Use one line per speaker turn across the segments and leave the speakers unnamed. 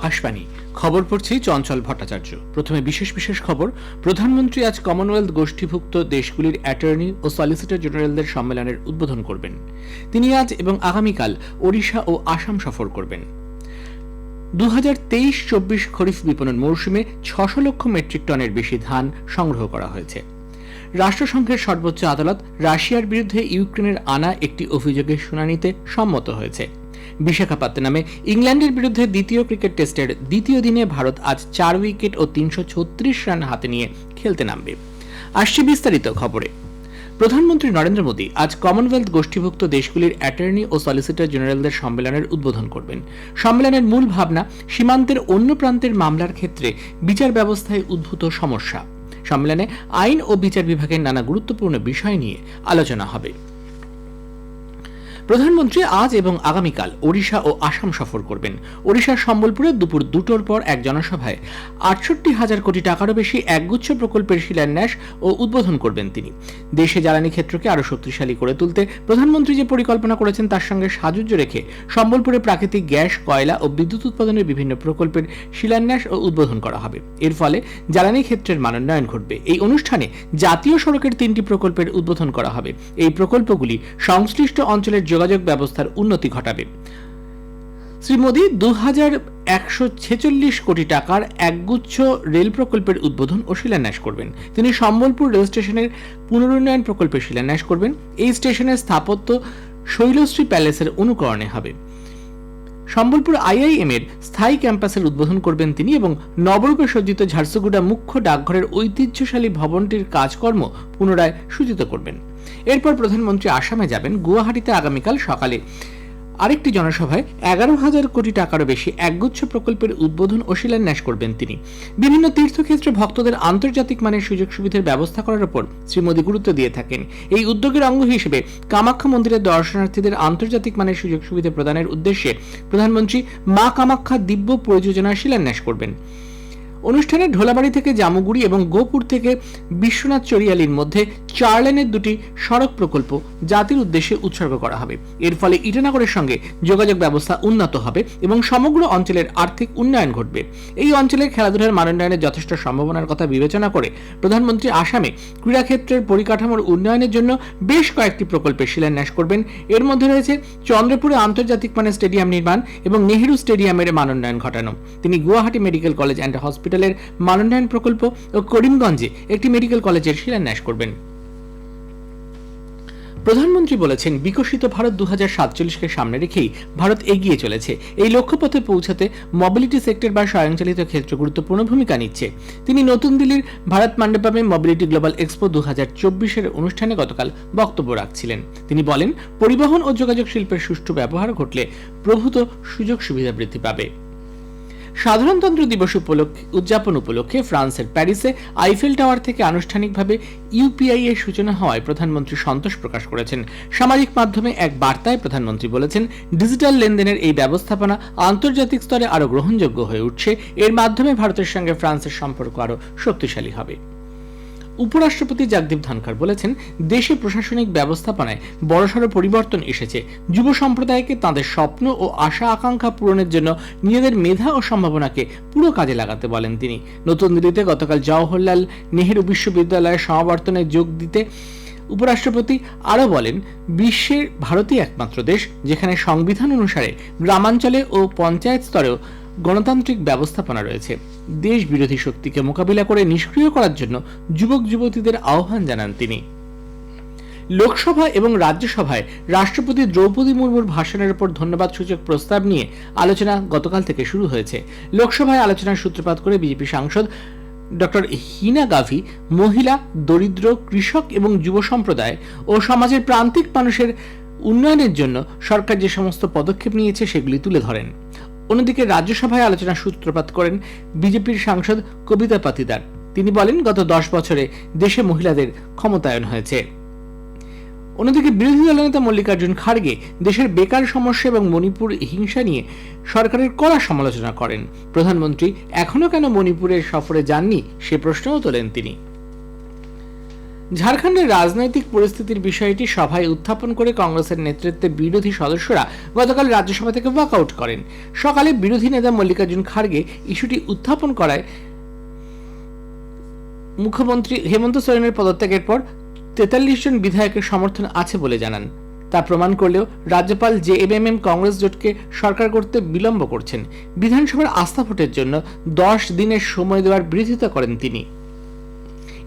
আকাশবাণী। খবর পড়ছি চঞ্চল ভট্টাচার্য। প্রথমে বিশেষ বিশেষ খবর, প্রধানমন্ত্রী আজ কমনওয়েলথ গোষ্ঠীভুক্ত দেশগুলির অ্যাটর্নি ও সলিসিটর জেনারেলদের সম্মেলনের উদ্বোধন করবেন। তিনি আজ এবং আগামীকাল ওড়িশা ও আসাম সফর করবেন। দু হাজার তেইশ চব্বিশ খরিফ বিপণন মৌসুমে ছশো লক্ষ মেট্রিক টনের বেশি ধান সংগ্রহ করা হয়েছে। রাষ্ট্রসংঘের সর্বোচ্চ আদালত রাশিয়ার বিরুদ্ধে ইউক্রেনের আনা একটি অভিযোগের শুনানিতে সম্মত হয়েছে। বিশাখাপত্তনমে ইংল্যান্ডের বিরুদ্ধে দ্বিতীয় ক্রিকেট টেস্টের দ্বিতীয় দিনে ভারত আজ চার উইকেট ও তিনশো ছত্রিশ রান হাতে নিয়ে খেলতে নামবে। আসছে বিস্তারিত খবরে। প্রধানমন্ত্রী নরেন্দ্র মোদী আজ কমনওয়েলথ গোষ্ঠীভুক্ত দেশগুলির অ্যাটর্নি ও সলিসিটর জেনারেলদের সম্মেলনের উদ্বোধন করবেন। সম্মেলনের মূল ভাবনা, সীমান্তের অন্য প্রান্তের মামলার ক্ষেত্রে বিচার ব্যবস্থায় উদ্ভূত সমস্যা। সম্মেলনে আইন ও বিচার বিভাগের নানা গুরুত্বপূর্ণ বিষয় নিয়ে আলোচনা হবে। প্রধানমন্ত্রী আজ এবং আগামীকাল ওড়িশা ও আসাম সফর করবেন। ওড়িশার সম্বলপুরে দুপুর দুটোর পর এক জনসভায় আটষট্টি হাজার কোটি টাকারও বেশি একগুচ্ছ প্রকল্পের শিলান্যাস ও উদ্বোধন করবেন তিনি। দেশে জ্বালানি ক্ষেত্রকে আরও শক্তিশালী করে তুলতে প্রধানমন্ত্রী যে পরিকল্পনা করেছেন তার সঙ্গে সাজুজ্য রেখে সম্বলপুরে প্রাকৃতিক গ্যাস, কয়লা ও বিদ্যুৎ উৎপাদনের বিভিন্ন প্রকল্পের শিলান্যাস ও উদ্বোধন করা হবে। এর ফলে জ্বালানি ক্ষেত্রের মানোন্নয়ন ঘটবে। এই অনুষ্ঠানে জাতীয় সড়কের তিনটি প্রকল্পের উদ্বোধন করা হবে। এই প্রকল্পগুলি সংশ্লিষ্ট অঞ্চলের যোগাযোগ ব্যবস্থার উন্নতি ঘটাবে। শ্রী মোদী দু হাজার একশো ছেচল্লিশ কোটি টাকার একগুচ্ছ রেল প্রকল্পের উদ্বোধন ও শিলান্যাস করবেন। তিনি সম্বলপুর রেল স্টেশনের পুনরুন্নয়ন প্রকল্পের শিলান্যাস করবেন। এই স্টেশনের স্থাপত্য শৈলশ্রী প্যালেসের অনুকরণে হবে। সম্বলপুর আইআইএম এর স্থায়ী ক্যাম্পাসের উদ্বোধন করবেন তিনি এবং নবরূপে সজ্জিত ঝারসুগুড়া মুখ্য ডাকঘরের ঐতিহ্যশালী ভবনটির কাজকর্ম পুনরায় সূচিত করবেন। এরপর প্রধানমন্ত্রী আসামে যাবেন গুয়াহাটিতে আগামীকাল সকালে। আরেকটি জনসভায় এগারো হাজার কোটি টাকারও বেশি একগুচ্ছ প্রকল্পের উদ্বোধন ও শিলান্যাস করবেন তিনি। বিভিন্ন তীর্থক্ষেত্রে ভক্তদের আন্তর্জাতিক মানের সুযোগ সুবিধার ব্যবস্থা করার উপর শ্রী মোদী গুরুত্ব দিয়ে থাকেন। এই উদ্যোগের অঙ্গ হিসেবে কামাখ্যা মন্দিরের দর্শনার্থীদের আন্তর্জাতিক মানের সুযোগ সুবিধা প্রদানের উদ্দেশ্যে প্রধানমন্ত্রী মা কামাখ্যা দিব্য পরিযোজনার শিলান্যাস করবেন। অনুষ্ঠানে ঢোলাবাড়ি থেকে জামুগুড়ি এবং গোপুর থেকে বিশ্বনাথ চরিয়ালির মধ্যে চার লেনের দুটি সড়ক প্রকল্প জাতির উদ্দেশ্যে উৎসর্গ করা হবে। এর ফলে ইটানগরের সঙ্গে যোগাযোগ ব্যবস্থা উন্নত হবে এবং সমগ্র অঞ্চলের আর্থিক উন্নয়ন ঘটবে। এই অঞ্চলে খেলাধুলার মানোন্নয়নের যথেষ্ট সম্ভাবনার কথা বিবেচনা করে প্রধানমন্ত্রী আসামে ক্রীড়াক্ষেত্রের পরিকাঠামোর উন্নয়নের জন্য বেশ কয়েকটি প্রকল্পের শিলান্যাস করবেন। এর মধ্যে রয়েছে চন্দ্রপুরে আন্তর্জাতিক মানের স্টেডিয়াম নির্মাণ এবং নেহেরু স্টেডিয়ামের মানোন্নয়ন ঘটানো। তিনি গুয়াহাটি মেডিকেল কলেজ অ্যান্ড হসপিটালের মানোন্নয়ন প্রকল্প ও করিমগঞ্জে একটি মেডিকেল কলেজের শিলান্যাস করবেন। প্রধানমন্ত্রী বলেছেন, বিকশিত ভারত দু হাজার সাতচল্লিশকে সামনে রেখেই ভারত এগিয়ে চলেছে। এই লক্ষ্যপথে পৌঁছাতে মোবিলিটি সেক্টর বা স্বয়ংচালিত ক্ষেত্র গুরুত্বপূর্ণ ভূমিকা নিচ্ছে। তিনি নতুন দিল্লির ভারত মান্ডপমে মোবিলিটি গ্লোবাল এক্সপো দু হাজার চব্বিশের অনুষ্ঠানে গতকাল বক্তব্য রাখছিলেন। তিনি বলেন, পরিবহন ও যোগাযোগ শিল্পের সুষ্ঠু ব্যবহার ঘটলে প্রভূত সুযোগ সুবিধা বৃদ্ধি পাবে। সাধারণতন্ত্র দিবস উপলক্ষে, উদযাপন উপলক্ষে ফ্রান্সের প্যারিসে আইফেল টাওয়ার থেকে আনুষ্ঠানিকভাবে ইউপিআই এর সূচনা হওয়ায় প্রধানমন্ত্রী সন্তোষ প্রকাশ করেছেন। সামাজিক মাধ্যমে এক বার্তায় প্রধানমন্ত্রী বলেছেন, ডিজিটাল লেনদেনের এই ব্যবস্থাপনা আন্তর্জাতিক স্তরে আরও গ্রহণযোগ্য হয়ে উঠছে। এর মাধ্যমে ভারতের সঙ্গে ফ্রান্সের সম্পর্ক আরও শক্তিশালী হবে। উপরাষ্ট্রপতি জগদীপ ধনখড় বলেছেন, দেশে প্রশাসনিক ব্যবস্থাপনায় বড়সড় পরিবর্তন এসেছে। যুব সম্প্রদায়কে তাদের স্বপ্ন ও আশা আকাঙ্ক্ষা পূরণের জন্য নিজেদের মেধা ও সম্ভাবনাকে পুরো কাজে লাগাতে বলেন তিনি। নতুন দিল্লিতে গতকাল জওহরলাল নেহেরু বিশ্ববিদ্যালয়ের সমাবর্তনে যোগ দিতে উপরাষ্ট্রপতি আরও বলেন, বিশ্বের ভারতই একমাত্র দেশ যেখানে সংবিধান অনুসারে গ্রামাঞ্চলে ও পঞ্চায়েত স্তরেও গণতান্ত্রিক ব্যবস্থাপনা রয়েছে। দেশ বিরোধী শক্তিকে মোকাবিলা করে নিষ্ক্রিয় করার জন্য যুবক যুবতীদের আহ্বান জানান তিনি। লোকসভা এবং রাজ্যসভায় রাষ্ট্রপতি দ্রৌপদী মুর্মুর ভাষণের উপর ধন্যবাদ সূচক প্রস্তাব নিয়ে আলোচনা গতকাল থেকে শুরু হয়েছে। লোকসভায় আলোচনার সূত্রপাত করে বিজেপি সাংসদ ডক্টর হিনা গাভি, মহিলা, দরিদ্র, কৃষক এবং যুব সম্প্রদায় ও সমাজের প্রান্তিক মানুষের উন্নয়নের জন্য সরকার যে সমস্ত পদক্ষেপ নিয়েছে সেগুলি তুলে ধরেন। অন্যদিকে রাজ্যসভায় আলোচনার সূত্রপাত করেন বিজেপির সাংসদ কবিতা পাতিদার। তিনি বলেন, গত দশ বছরে দেশে মহিলাদের ক্ষমতায়ন হয়েছে। অন্যদিকে বিরোধী দলনেতা মল্লিকার্জুন খাড়গে দেশের বেকার সমস্যা এবং মণিপুর হিংসা নিয়ে সরকারের কড়া সমালোচনা করেন। প্রধানমন্ত্রী এখনও কেন মণিপুরের সফরে যাননি সে প্রশ্নও তোলেন তিনি। ঝাড়খণ্ডের রাজনৈতিক পরিস্থিতির বিষয়টি সভায় উত্থাপন করে কংগ্রেসের নেতৃত্বে বিরোধী সদস্যরা গতকাল রাজ্যসভা থেকে ওয়াকআউট করেন। সকালে বিরোধী নেতা মল্লিকার্জুন খাড়গে ইস্যুটি উত্থাপন করায় মুখ্যমন্ত্রী হেমন্ত সোরেনের পদত্যাগের পর তেতাল্লিশ জন বিধায়কের সমর্থন আছে বলে জানান। তা প্রমাণ করলেও রাজ্যপাল J M M M Congress জোটকে সরকার করতে বিলম্ব করছেন। বিধানসভার আস্থা ভোটের জন্য দশ দিনের সময় দেওয়ার বিরোধিতা করেন তিনি।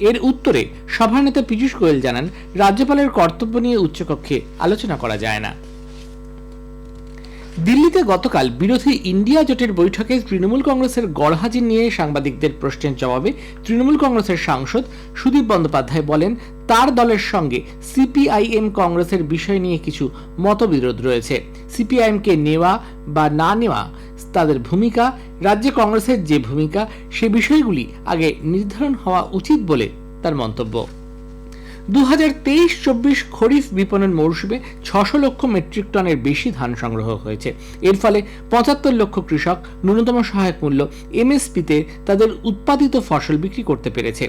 এর উত্তরে সভানেতা পীযূষ গোয়েল জানান, রাজ্যপালের কর্তব্য নিয়ে উচ্চকক্ষে আলোচনা করা যায় না। দিল্লিতে গতকাল বিরোধী ইন্ডিয়া জোটের বৈঠকে তৃণমূল কংগ্রেসের গড়হাজির নিয়ে সাংবাদিকদের প্রশ্নের জবাবে তৃণমূল কংগ্রেসের সাংসদ সুদীপ বন্দ্যোপাধ্যায় বলেন, তার দলের সঙ্গে সিপিআইএম কংগ্রেসের বিষয় নিয়ে কিছু মতবিরোধ রয়েছে। সিপিআইএমকে নেওয়া বা না নেওয়া তাদের ভূমিকা, রাজ্যে কংগ্রেসের যে ভূমিকা, সে বিষয়গুলি আগে নির্ধারণ হওয়া উচিত বলে তার মন্তব্য। দু হাজার তেইশ চব্বিশ খরিফ বিপণন মৌসুমে ছশো লক্ষ মেট্রিক টনের বেশি ধান সংগ্রহ হয়েছে। এর ফলে পঁচাত্তর লক্ষ কৃষক ন্যূনতম সহায়ক মূল্য এমএসপিতে তাদের উৎপাদিত ফসল বিক্রি করতে পেরেছে।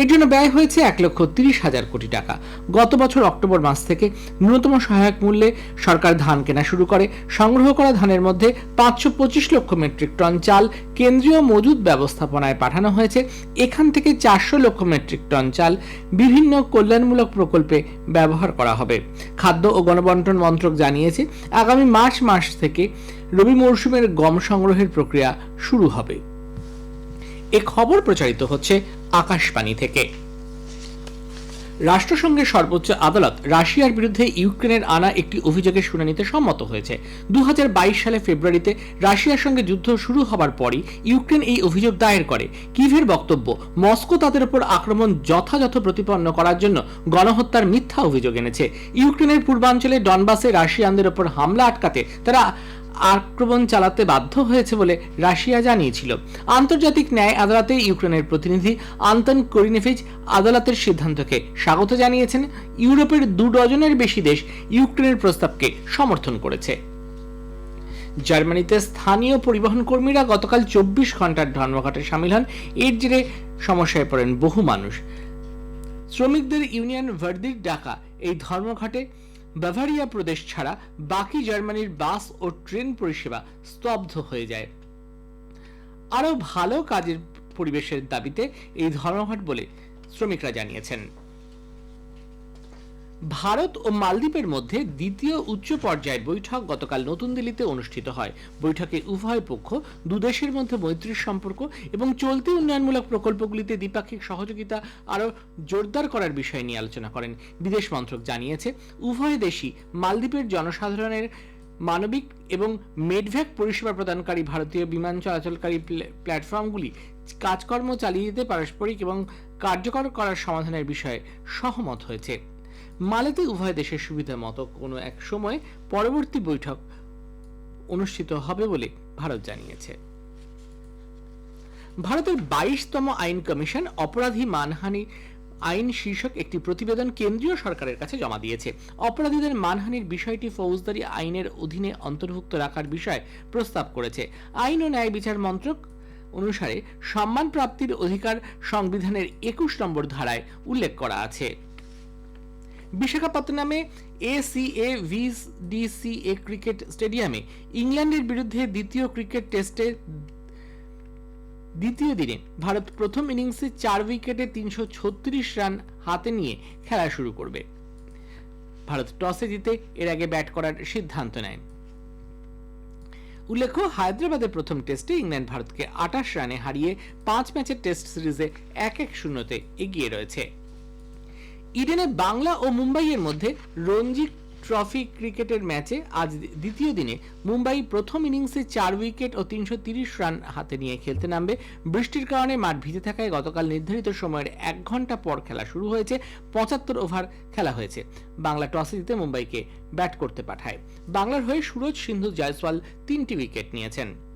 এর জন্য ব্যয় হয়েছে এক লক্ষ তিরিশ হাজার কোটি টাকা। গত বছর অক্টোবর মাস থেকে ন্যূনতম সহায়ক মূল্যে সরকার ধান কেনা শুরু করে। সংগ্রহ করা ধানের মধ্যে পাঁচশো পঁচিশ লক্ষ মেট্রিক টন চাল কেন্দ্রীয় মজুদ ব্যবস্থাপনায় পাঠানো হয়েছে। এখান থেকে চারশো লক্ষ মেট্রিক টন চাল বিভিন্ন কল্যাণমূলক প্রকল্পে ব্যবহার করা হবে। খাদ্য ও গণবন্টন মন্ত্রক জানিয়েছে, আগামী মার্চ মাস থেকে রবি মরশুমের গম সংগ্রহের প্রক্রিয়া শুরু হবে। এ খবর প্রচারিত হচ্ছে আকাশবাণী থেকে। রাষ্ট্রসংঘের সর্বোচ্চ আদালত রাশিয়ার বিরুদ্ধে ইউক্রেনের আনা একটি অভিযোগের শুনানিতে সম্মত হয়েছে। দু সালে ফেব্রুয়ারিতে রাশিয়ার সঙ্গে যুদ্ধ শুরু হবার পরই ইউক্রেন এই অভিযোগ দায়ের করে। কিভের বক্তব্য, মস্কো তাদের উপর আক্রমণ যথাযথ প্রতিপন্ন করার জন্য গণহত্যার মিথ্যা অভিযোগ এনেছে। ইউক্রেনের পূর্বাঞ্চলে ডনবাসে রাশিয়ানদের উপর হামলা আটকাতে তারা আক্রমণ চালাতে বাধ্য হয়েছে বলে রাশিয়া জানিয়েছিল। আন্তর্জাতিক ন্যায় আদালতে ইউক্রেনের প্রতিনিধি আন্তন করিনেভিচ আদালতের সিদ্ধান্তকে স্বাগত জানিয়েছেন। ইউরোপের দু ডজনের বেশি দেশ ইউক্রেনের প্রস্তাবকে সমর্থন করেছে। জার্মানিতে স্থানীয় পরিবহন কর্মীরা গতকাল চব্বিশ ঘণ্টার ধর্মঘটে সামিল হন। এর জেরে সমস্যায় পড়েন বহু মানুষ। শ্রমিকদের ইউনিয়ন ভার্দির ডাকা এই ধর্মঘটে বাভারিয়া প্রদেশ ছাড়া বাকি জার্মানির বাস ও ট্রেন পরিষেবা স্তব্ধ হয়ে যায়। আরও ভালো কাজের পরিবেশের দাবিতে এই ধর্মঘট বলে শ্রমিকরা জানিয়েছেন। ভারত ও মালদ্বীপের মধ্যে দ্বিতীয় উচ্চ পর্যায়ের বৈঠক গতকাল নতুন দিল্লিতে অনুষ্ঠিত হয়। বৈঠকে উভয় পক্ষ দুদেশের মধ্যে মৈত্রীর সম্পর্ক এবং চলতি উন্নয়নমূলক প্রকল্পগুলিতে দ্বিপাক্ষিক সহযোগিতা আরও জোরদার করার বিষয় নিয়ে আলোচনা করেন। বিদেশ মন্ত্রক জানিয়েছে, উভয় দেশই মালদ্বীপের জনসাধারণের মানবিক এবং মেডভ্যাক পরিষেবা প্রদানকারী ভারতীয় বিমান চলাচলকারী প্লে- প্ল্যাটফর্মগুলি কাজকর্ম চালিয়ে যেতে পারস্পরিক এবং কার্যকর করার সমাধানের বিষয়ে সহমত হয়েছে। মালেতে উভয় দেশের সুবিধা মতো কোনো এক সময় পরবর্তী বৈঠক অনুষ্ঠিত হবে বলে ভারত জানিয়েছে। ভারতের বাইশতম আইন কমিশন অপরাধী মানহানি আইন শীর্ষক একটি প্রতিবেদন কেন্দ্রীয় সরকারের কাছে জমা দিয়েছে। অপরাধীদের মানহানির বিষয়টি ফৌজদারি আইনের অধীনে অন্তর্ভুক্ত রাখার বিষয়ে প্রস্তাব করেছে। আইন ও ন্যায় বিচার মন্ত্রক অনুসারে সম্মান প্রাপ্তির অধিকার সংবিধানের একুশ নম্বর ধারায় উল্লেখ করা আছে। বিশাখাপত্তনমে এসিএ ভিডিসিএ ক্রিকেট স্টেডিয়ামে ইংল্যান্ডের বিরুদ্ধে দ্বিতীয় ক্রিকেট টেস্টে দ্বিতীয় দিনে ভারত প্রথম ইনিংসে চার উইকেটে তিনশো ছত্রিশ রান হাতে নিয়ে খেলা শুরু করবে। ভারত টসে জিতে এর আগে ব্যাট করার সিদ্ধান্ত নেয়। উল্লেখ্য, হায়দ্রাবাদের প্রথম টেস্টে ইংল্যান্ড ভারতকে আটাশ রানে হারিয়ে পাঁচ ম্যাচের টেস্ট সিরিজে এক এক শূন্যতে এগিয়ে রয়েছে। ইডেনে বাংলা ও মুম্বাইয়ের মধ্যে রঞ্জি ট্রফি ক্রিকেটের ম্যাচে আজ দ্বিতীয় দিনে মুম্বাই প্রথম ইনিংসে চার উইকেট ও তিনশো রান হাতে নিয়ে খেলতে নামবে। বৃষ্টির কারণে মাঠ ভিজে থাকায় গতকাল নির্ধারিত সময়ের এক ঘণ্টা পর খেলা শুরু হয়েছে। পঁচাত্তর ওভার খেলা হয়েছে। বাংলা টসে জিতে মুম্বাইকে ব্যাট করতে পাঠায়। বাংলার হয়ে সুরজ সিন্ধু জয়সওয়াল তিনটি উইকেট নিয়েছেন।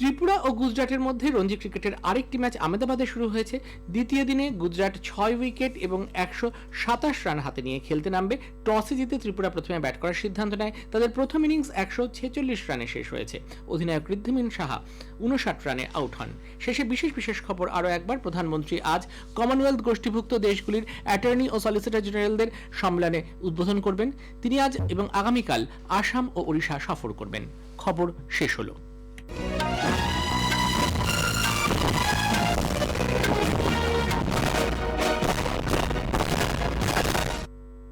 ত্রিপুরা ও গুজরাটের মধ্যে রঞ্জি ক্রিকেটের আরেকটি ম্যাচ আহমেদাবাদে শুরু হয়েছে। দ্বিতীয় দিনে গুজরাট ছয় উইকেট এবং একশো সাতাশ রান হাতে নিয়ে খেলতে নামবে। টসে জিতে ত্রিপুরা প্রথমে ব্যাট করার সিদ্ধান্ত নেয়। তাদের প্রথম ইনিংস একশো ছেচল্লিশ রানে শেষ হয়েছে। অধিনায়ক ঋদ্ধিমিন সাহা উনষাট রানে আউট হন। শেষে বিশেষ বিশেষ খবর আরও একবার। প্রধানমন্ত্রী আজ কমনওয়েলথ গোষ্ঠীভুক্ত দেশগুলির অ্যাটর্নি ও সলিসিটর জেনারেলদের সম্মেলনে উদ্বোধন করবেন। তিনি আজ এবং আগামীকাল আসাম ও ওড়িশা সফর করবেন। খবর শেষ হলো।